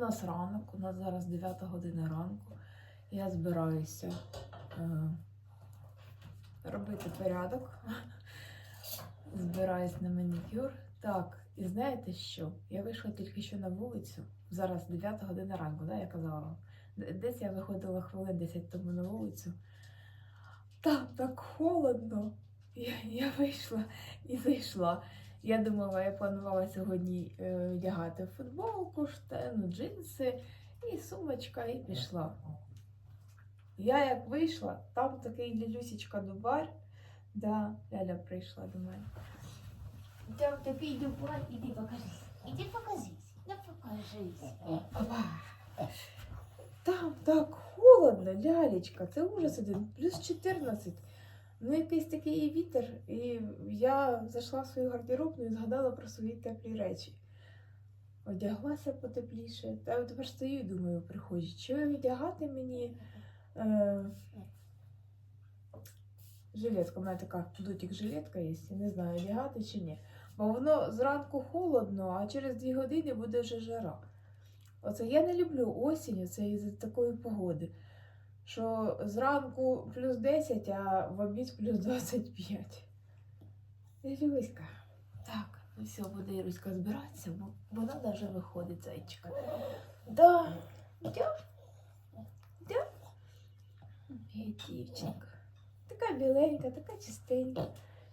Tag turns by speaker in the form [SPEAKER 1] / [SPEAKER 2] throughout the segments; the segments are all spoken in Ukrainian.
[SPEAKER 1] нас ранок, у нас зараз 9 година ранку. Я збираюся е, робити порядок. Збираюсь на манікюр. Так, і знаєте що? Я вийшла тільки що на вулицю. Зараз 9 година ранку, да, я казала вам. Десь я виходила хвилин 10 тому на вулицю. Там так холодно. Я, я вийшла і зайшла. Я думала, я планувала сьогодні е, вдягати футболку, штану, джинси і сумочка, і пішла. Я як вийшла, там такий дядюсічка Дубар. Да, Ляля прийшла до мене.
[SPEAKER 2] Там такий дубар, іди покажись. Іди покажись. Ну покажись.
[SPEAKER 1] Там так холодно, лялечка, це ужас один, плюс 14. Ну, якийсь такий вітер, і я зайшла в свою гардеробну і згадала про свої теплі речі. Одяглася потепліше. Та я тепер стою і думаю, приходжу, чи одягати мені е, жилетка. У мене така дотик жилетка є, не знаю, одягати чи ні. Бо воно зранку холодно, а через дві години буде вже жара. Оце я не люблю осінь, це із такої погоди. Що зранку плюс 10, а в обід плюс 25. Іруська. Так, ну все, буде Іруська збиратися, бо вона навіть виходить, зайчика. Да, да, да. Моя дівчинка. Така біленька, така чистенька,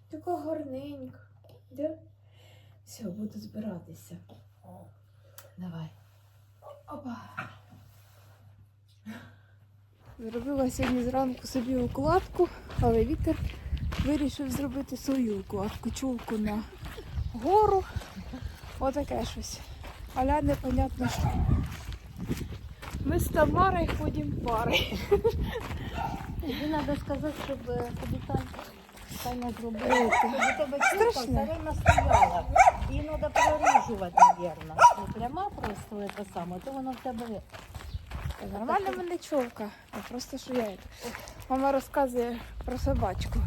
[SPEAKER 1] така гарненька. Да? Все, буду збиратися. Давай. Опа. Зробила сьогодні зранку собі укладку, але вітер вирішив зробити свою укладку. Чулку на гору. Отаке щось. Аля непонятно що. Ми з Тамарою ходимо пари.
[SPEAKER 2] Тобі треба сказати, щоб е, тобі Таня, зробила. У тебе чулка все время стояла. Її треба проріжувати, мабуть. Не пряма просто це саме, то воно в тебе.
[SPEAKER 1] Нормальна мене човка, а просто що я. Мама розказує про собачку.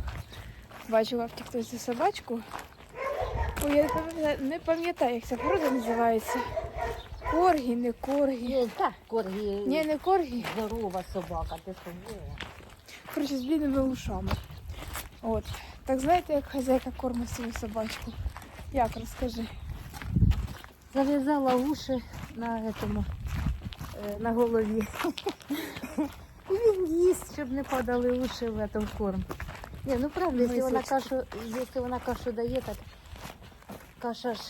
[SPEAKER 1] Бачила в тіктоці собачку. Ой, я не пам'ятаю- як ця порода називається. Коргі, не коргі.
[SPEAKER 2] Є, так, коргі.
[SPEAKER 1] Ні, не коргі.
[SPEAKER 2] Здорова собака, ти що?
[SPEAKER 1] Коротше, з длинними ушами. От. Так знаєте, як хазяйка кормить свою собачку? Як розкажи?
[SPEAKER 2] Зав'язала уші на этому, е, на голові. І він їсть, щоб не падали уші в этом корм. Ні, ну правда, якщо вона
[SPEAKER 1] Мисочка.
[SPEAKER 2] кашу, якщо вона кашу дає, так каша ж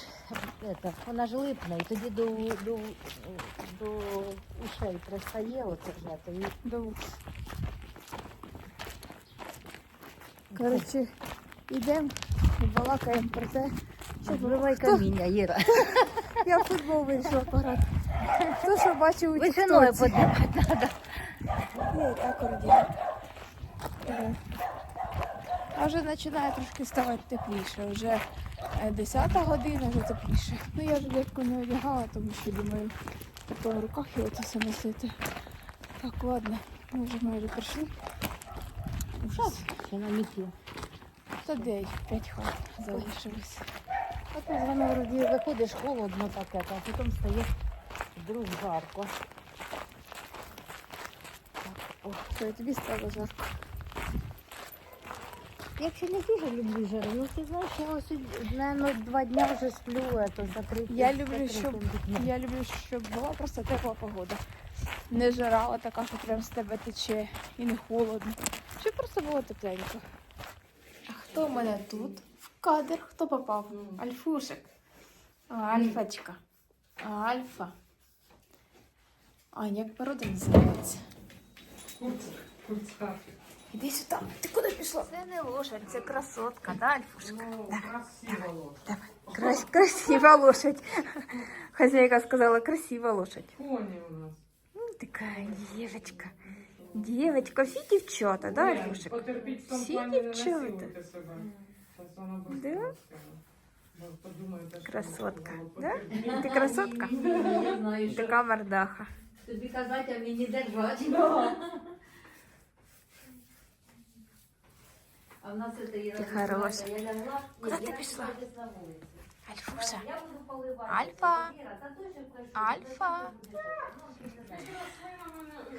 [SPEAKER 2] это, вона ж липне, і тоді до, до, до ушей пристає оце ж это, і
[SPEAKER 1] До вух. Коротше, йдемо і балакаємо про те, що
[SPEAKER 2] Збивай
[SPEAKER 1] хто-
[SPEAKER 2] каміння, Іра.
[SPEAKER 1] Я в футбол вирішила пограти. Хто що бачив у
[SPEAKER 2] Висиною
[SPEAKER 1] тіктоці?
[SPEAKER 2] подивати.
[SPEAKER 1] Я і так ордіна. А вже починає трошки ставати тепліше. Вже е, 10 година, вже тепліше. Ну я жилетку не одягала, тому що думаю, потім в руках його це все носити. Так, ладно, ми вже майже прийшли. Ужас.
[SPEAKER 2] Ще на міті.
[SPEAKER 1] Та де 5 хат залишилось.
[SPEAKER 2] Так ось воно вроді виходиш холодно таке, а потім стає вдруг жарко.
[SPEAKER 1] Що і тобі стало жарко.
[SPEAKER 2] Я ще не дуже люблю жару. Ну ти знаєш, я ось наверное, два дня вже сплю, это закритим.
[SPEAKER 1] Я люблю, щоб я люблю, щоб була просто тепла погода. Не жара, а така, що прям з тебе тече і не холодно. Щоб просто було тепленько. А хто в мене тут? В кадр хто попав? Альфушек. А, Альфачка. Альфа. А, як порода називається? Іди сюди. Ти куди пішла? Це не лошадь, це красотка, да, Альфушка? Давай. Крас- красива лошадь. Хозяйка сказала, красива лошадь.
[SPEAKER 3] Коні у нас.
[SPEAKER 1] Ну, такая девочка. Девочка, всі дівчата, да, Альфушек?
[SPEAKER 3] Потерпіть в тому
[SPEAKER 1] Всі
[SPEAKER 3] плані не
[SPEAKER 1] дівчата.
[SPEAKER 3] насилуйте себе. Зараз вона без
[SPEAKER 1] Да?
[SPEAKER 3] того скаже. Бо подумаєте, що
[SPEAKER 1] Красотка.
[SPEAKER 3] було.
[SPEAKER 1] Да?
[SPEAKER 3] Потерпіть.
[SPEAKER 1] Ти красотка?
[SPEAKER 2] Я знаю, що
[SPEAKER 1] Така мордаха.
[SPEAKER 2] Тобі казати, а мені держати. А в нас це.
[SPEAKER 1] Ти хороша.
[SPEAKER 2] Я лягла.
[SPEAKER 1] Куди ти пішла? Альфуша.
[SPEAKER 2] Я буду поливати.
[SPEAKER 1] Альфа. Альфа.
[SPEAKER 2] Ну.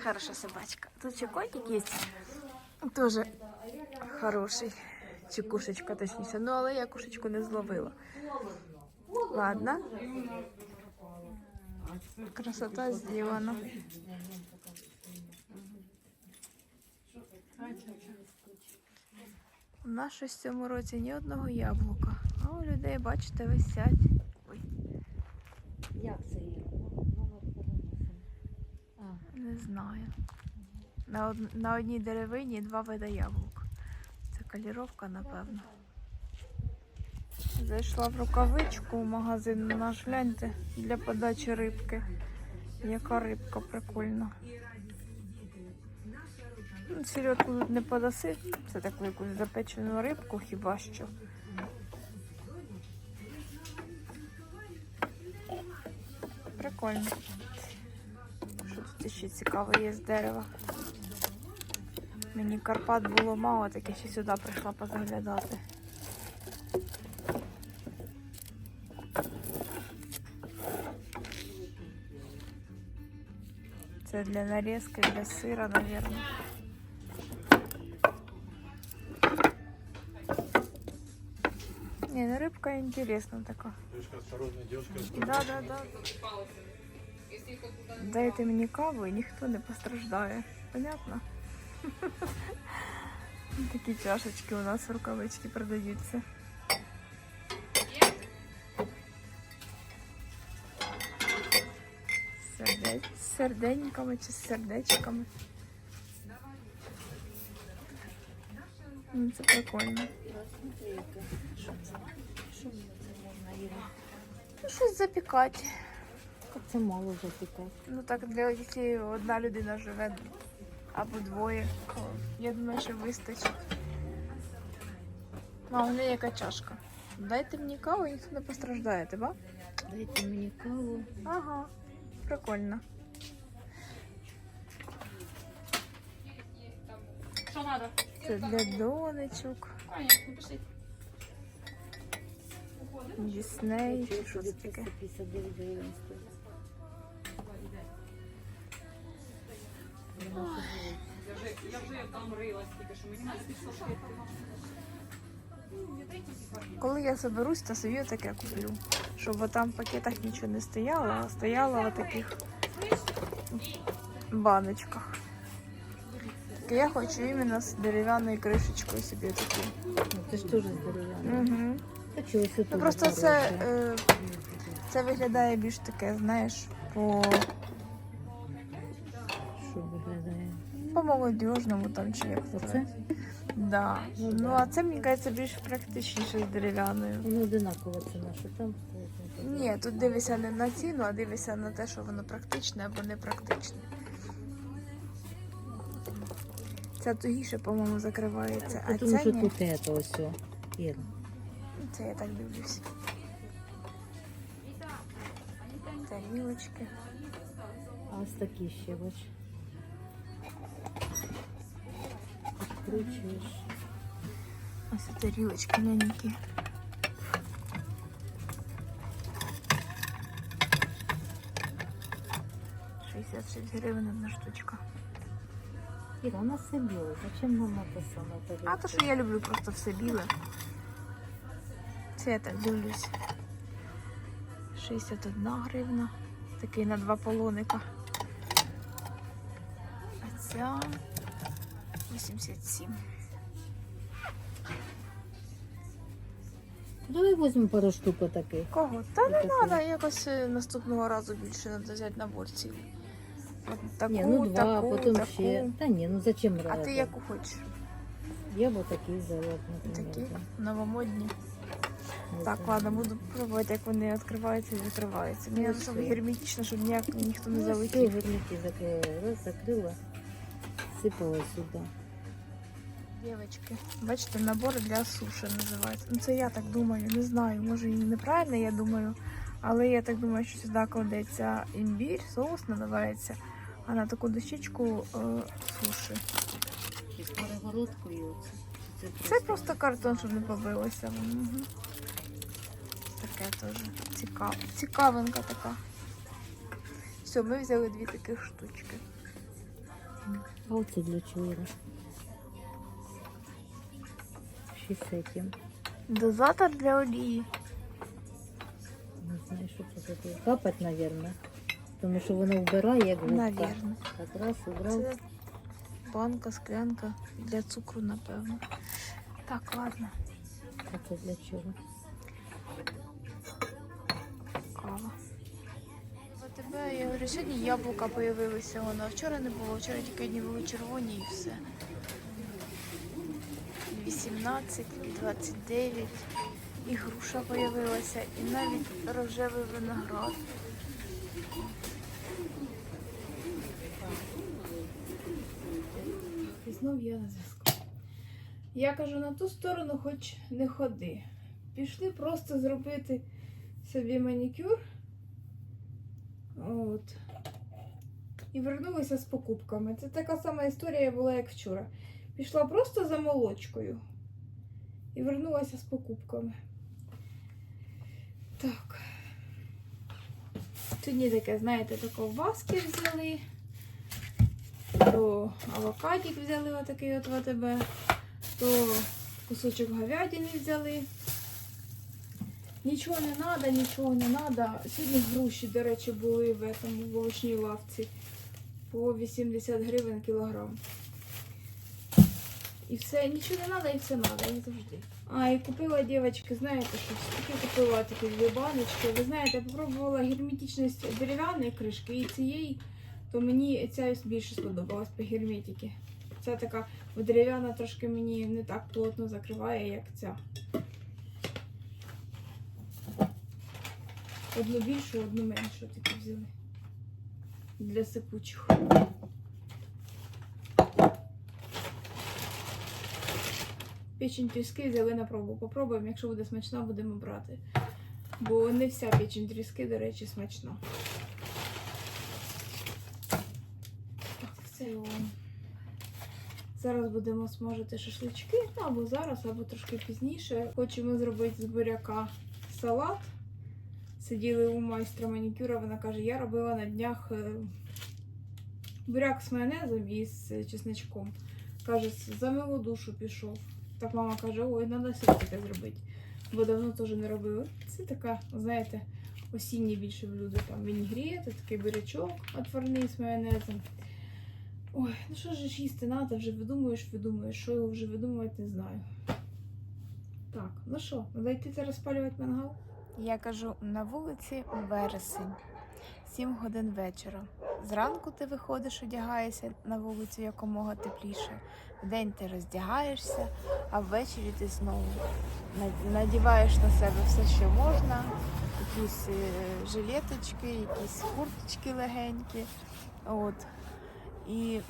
[SPEAKER 1] Хорошая собачка. Тут ще котик є. Тоже хороший. Чи кушечка, точніше. Ну, але я кушечку не зловила. Ладно. Красота зроблена. У нас щось в цьому році ні одного яблука. А у людей, бачите, висять. Ой,
[SPEAKER 2] Як це. А,
[SPEAKER 1] не знаю. На, од... на одній деревині два вида яблук. Це каліровка, напевно. Зайшла в рукавичку в магазин наш, гляньте, для подачі рибки. Яка рибка прикольна. Ну, Сільотку тут не подаси, це таку якусь запечену рибку хіба що. Прикольно. Що тут ще цікаве є з дерева? Мені Карпат було мало, так я ще сюди прийшла позаглядати. Це для нарізки, для сира, мабуть. Не, ну рыбка интересна така.
[SPEAKER 4] Девушка, осторожно, девушка.
[SPEAKER 1] Да, да, да. Дайте мені каву і ніхто не постраждає. Понятно? Такі чашечки у нас в рукавички продаються. Серденьками чи з сердечками. Ну, Це прикольно. Ну, щось запікати.
[SPEAKER 2] Це мало запікати.
[SPEAKER 1] Ну так, для якщо одна людина живе або двоє, я думаю, що вистачить. А, у мене яка чашка. Дайте мені каву, і ніхто не постраждає, тебе?
[SPEAKER 2] Дайте мені каву.
[SPEAKER 1] Ага, прикольно.
[SPEAKER 5] Что надо?
[SPEAKER 1] Це для донечок,
[SPEAKER 5] Конечно.
[SPEAKER 1] Дісней, чи що це таке.
[SPEAKER 2] 59 гривень стоїть.
[SPEAKER 5] Я вже, там рилась, тільки що мені надо підсушити.
[SPEAKER 1] Коли я соберусь, то собі таке куплю. Щоб там в пакетах нічого не стояло, а стояло в таких баночках. Так я хочу іменно з дерев'яною кришечкою собі таку.
[SPEAKER 2] Ну, це ж теж.
[SPEAKER 1] Угу.
[SPEAKER 2] Та чогось тут
[SPEAKER 1] Ну просто це, е, це виглядає більш таке, знаєш, по,
[SPEAKER 2] Що виглядає?
[SPEAKER 1] по молодіжному там чи як
[SPEAKER 2] Оце?
[SPEAKER 1] це. Да. Ну а це мені кажеться більш практичніше з дерев'яною.
[SPEAKER 2] Воно одинакова ціна, що там стоїть.
[SPEAKER 1] Ні, тут дивися не на ціну, а дивися на те, що воно практичне або не Ця тугіше, по-моєму, закривається, а
[SPEAKER 2] Тому
[SPEAKER 1] ця
[SPEAKER 2] що
[SPEAKER 1] ні.
[SPEAKER 2] тут це ось. о, Іра.
[SPEAKER 1] Це я так дивлюсь. Тарілочки.
[SPEAKER 2] А ось такі ще, бач. Відкручуєш.
[SPEAKER 1] Ось і тарілочки маленькі. Шістдесят шість гривень одна штучка.
[SPEAKER 2] Іра, нас все біле. Зачем нам саме?
[SPEAKER 1] А то, що я люблю просто все біле. Це я так дивлюсь. 61 гривна. Такий на два полоника. А ця 87.
[SPEAKER 2] Давай візьмемо пару штук таких.
[SPEAKER 1] Кого? Та не треба, якось е, наступного разу більше треба взяти набор цілий. От таку,
[SPEAKER 2] Ні, ну два,
[SPEAKER 1] таку,
[SPEAKER 2] потім
[SPEAKER 1] таку.
[SPEAKER 2] ще. Та ні, ну зачем
[SPEAKER 1] А
[SPEAKER 2] брати?
[SPEAKER 1] ти яку хочеш?
[SPEAKER 2] Я б такі взяла, наприклад.
[SPEAKER 1] Такі
[SPEAKER 2] да.
[SPEAKER 1] новомодні.
[SPEAKER 2] Не
[SPEAKER 1] Так,
[SPEAKER 2] знаю.
[SPEAKER 1] ладно, буду пробувати, як вони відкриваються і закриваються. Мені
[SPEAKER 2] Ну,
[SPEAKER 1] треба, щоб
[SPEAKER 2] все.
[SPEAKER 1] герметично, щоб ніяк ніхто не
[SPEAKER 2] Ну, все,
[SPEAKER 1] залетів.
[SPEAKER 2] закрила. Раз, закрила, сипала сюди.
[SPEAKER 1] Дівчатки, бачите, набор для суші називається. Ну це я так думаю, не знаю, може і неправильно я думаю, але я так думаю, що сюди кладеться імбір, соус наливається, а на таку дощечку е, суші.
[SPEAKER 2] І з перегородкою. Це,
[SPEAKER 1] Це просто картон, щоб не побилося. Угу. таке теж. Цікаво. Цікавинка така. Все, ми взяли дві таких штучки.
[SPEAKER 2] А оце для чого? Ще з цим.
[SPEAKER 1] Дозатор для олії.
[SPEAKER 2] Не знаю, що це таке. Капать, мабуть. Тому що воно вбирає, як губка.
[SPEAKER 1] Навірно.
[SPEAKER 2] Так раз, убрав.
[SPEAKER 1] Це банка, склянка для цукру, напевно. Так, ладно.
[SPEAKER 2] А це для чого?
[SPEAKER 1] Кава. В тебе, я говорю, сьогодні яблука появилися, воно. Вчора не було, вчора тільки одні були червоні і все. 18, 29, і груша появилася, і навіть рожевий виноград. І знов я на зв'язку. Я кажу, на ту сторону хоч не ходи. Пішли просто зробити собі манікюр. От. І вернулися з покупками. Це така сама історія була, як вчора. Пішла просто за молочкою. І вернулася з покупками. Так. Сьогодні таке, знаєте, таке васки взяли. То авокадік взяли отакий от ВТБ. То кусочок говядини взяли. Нічого не треба, нічого не треба. Сьогодні груші, до речі, були в этом, в овочній лавці по 80 гривень кілограм. І все, нічого не треба, і все треба, як завжди. А, і купила дівчатки, знаєте, що таке купила такі дві баночки. Ви знаєте, я попробувала герметичність дерев'яної кришки і цієї, то мені ця більше сподобалась по герметики. Ця така дерев'яна трошки мені не так плотно закриває, як ця. Одну більшу, одну меншу такі взяли. Для сипучих. Печень тріски взяли на пробу. Попробуємо, якщо буде смачна, будемо брати. Бо не вся печень тріски, до речі, смачна. Так, це. Зараз будемо смажити шашлички, або зараз, або трошки пізніше. Хочемо зробити з буряка салат. Сиділи у майстра манікюра, вона каже, я робила на днях е, буряк з майонезом і з чесничком. Каже, за милу душу пішов. Так мама каже, ой, треба все таке зробити. Бо давно теж не робили. Це така, знаєте, осінні більше блюдо. Там вінігрет, такий бурячок отварний з майонезом. Ой, ну що ж їсти треба, вже видумуєш, видумуєш. Що його вже видумувати, не знаю. Так, ну що, треба йти розпалювати мангал? Я кажу, на вулиці вересень, 7 годин вечора. Зранку ти виходиш, одягаєшся на вулицю якомога тепліше. Вдень ти роздягаєшся, а ввечері ти знову надіваєш на себе все, що можна. Якісь е, жилеточки, якісь курточки легенькі. От. І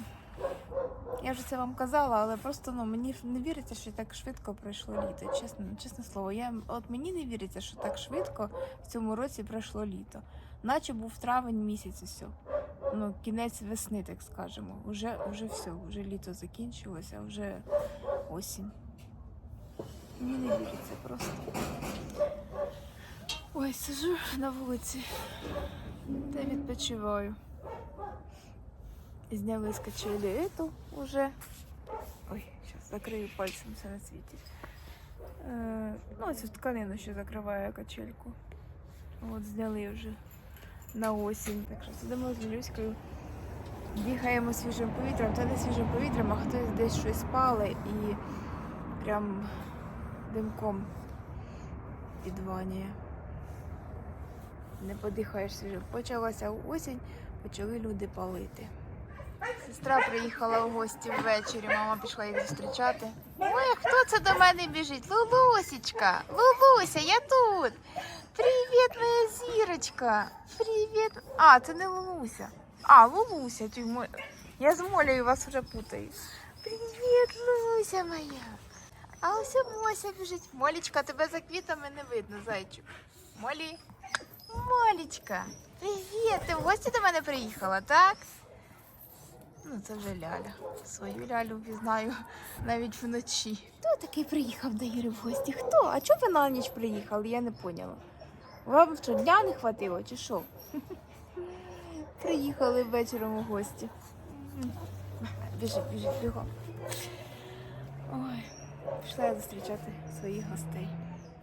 [SPEAKER 1] я вже це вам казала, але просто ну, мені не віриться, що так швидко пройшло літо. Чесно, чесне слово. Я, от мені не віриться, що так швидко в цьому році пройшло літо. Наче був травень місяць усе. Ну, кінець весни, так скажемо. Уже, уже все, вже літо закінчилося, вже осінь. Мені не віриться просто. Ой, сижу на вулиці та відпочиваю. Зняли з качелі эту уже. Ой, зараз закрию пальцем все на світі. Е, ну, цю тканину ще закриває качельку. От зняли вже на осінь. Так що сидимо з Люською, бігаємо свіжим повітрям, та не свіжим повітрям, а хтось десь щось пале і прям димком підванює. Не подихаєш свіжим. Почалася осінь, почали люди палити. Сестра приїхала в гості ввечері, мама пішла їх зустрічати. Ой, хто це до мене біжить? Лулусічка, Лулуся, я тут. Привіт, моя зірочка. Привіт. А, це не Лулуся. А, Лулуся. Ти мо- Я з Молею вас вже путаю. Привіт, Лулуся моя. А ось Мося біжить. Молічка, тебе за квітами не видно, зайчик. Молі. Молічка, привіт. Ти в гості до мене приїхала, так? Ну, це вже Ляля. Свою лялю пізнаю навіть вночі. Хто такий приїхав до Іри в гості? Хто? А чого ви на ніч приїхали? Я не поняла. Вам що, дня не хватило, чи що? Приїхали вечором у гості. Біжи, біжи, бігом. Ой, пішла я зустрічати своїх гостей.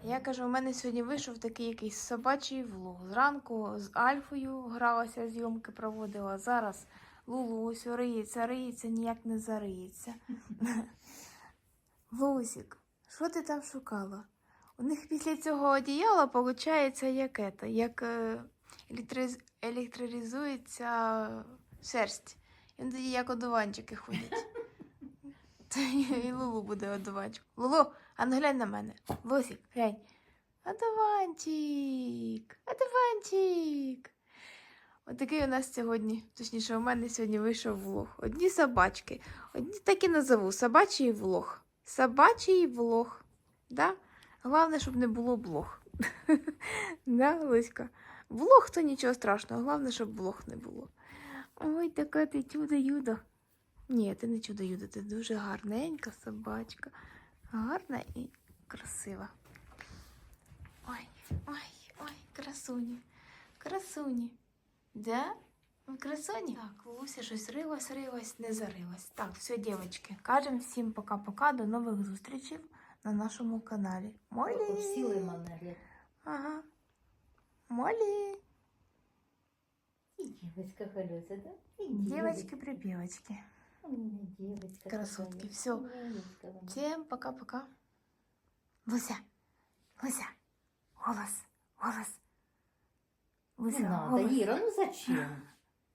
[SPEAKER 1] Я кажу, у мене сьогодні вийшов такий якийсь собачий влог. Зранку з Альфою гралася, зйомки проводила. Зараз Лулу ось риється, риється, ніяк не зариється. Лузік, що ти там шукала? У них після цього одіяла виходить як ета, як е, електриз... електризується шерсть. І вони тоді як одуванчики ходять. І Лулу буде одуванчик. Лулу, а ну глянь на мене. Лусік, глянь. Одуванчик, одуванчик. Отакий у нас сьогодні, точніше, у мене сьогодні вийшов влог. Одні собачки. Одні так і назову собачий влог. Собачий влог. Да? Головне, щоб не було блог. да, Луська? Блог то нічого страшного, головне, щоб блог не було. Ой, така ти чудо-юдо. Ні, ти не чудо-юдо, ти дуже гарненька собачка. Гарна і красива. Ой, ой, ой, красуні. Красуні. Да? Ви Красуні? Так, Луся щось рилась, рилась, не зарилась. Так, все, дівчатки. Кажемо всім пока-пока, до нових зустрічей на нашому каналі. Молі!
[SPEAKER 2] Сіли мене.
[SPEAKER 1] Ага. Молі!
[SPEAKER 2] І дівочка колеса, да?
[SPEAKER 1] Девочки-припевочки.
[SPEAKER 2] Девочка.
[SPEAKER 1] Красотки, всё. Всем пока-пока. Луся, Луся, голос, голос. Луся,
[SPEAKER 2] Не надо. Іра, ну зачем?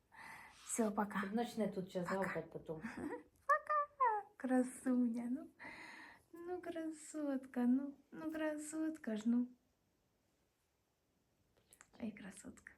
[SPEAKER 1] Все, пока.
[SPEAKER 2] Тут Начне тут сейчас гавкать потом.
[SPEAKER 1] Красуня, ну. Ну, красотка, ну, ну, красотка ж, ну. Ай, красотка.